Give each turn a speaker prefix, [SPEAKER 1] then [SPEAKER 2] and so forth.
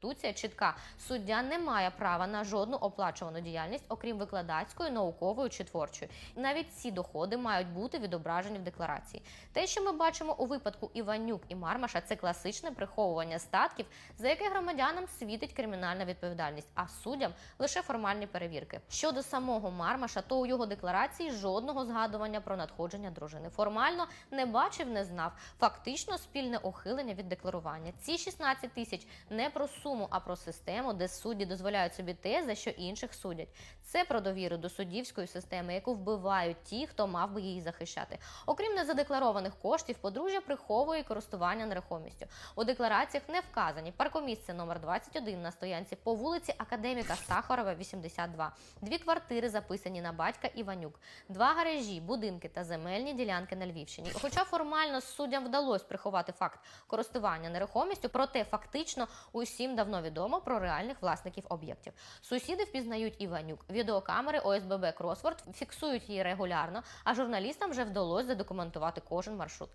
[SPEAKER 1] конституція чітка: суддя не має права на жодну оплачувану діяльність, окрім викладацької, наукової чи творчої. Навіть ці доходи мають бути відображені в декларації. Те, що ми бачимо у випадку Іванюк і Мармаша, це класичне приховування статків, за яке громадянам світить кримінальна відповідальність, а суддям лише формальні перевірки. Щодо самого Мармаша, то у його декларації жодного згадування про надходження дружини. Формально не бачив, не знав. Фактично спільне ухилення від декларування. Ці 16 тисяч не про суму, а про систему, де судді дозволяють собі те, за що інших судять. Це про довіру до суддівської системи, яку вбивають ті, хто мав би її захищати. Окрім незадекларованих коштів, подружжя приховує користування нерухомістю. У деклараціях не вказані паркомісце номер 21 на стоянці по вулиці Академіка Сахарова, 82. Дві квартири записані на батька Іванюк, два гаражі, будинки та земельні ділянки на Львівщині. Хоча формально суддям вдалося приховати факт користування нерухомістю, проте фактично усім давно відомо про реальних власників об'єктів. Сусіди впізнають Іванюк. Відеокамери ОСББ Кросворд фіксують її регулярно, а журналістам вже вдалося задокументувати кожен маршрут.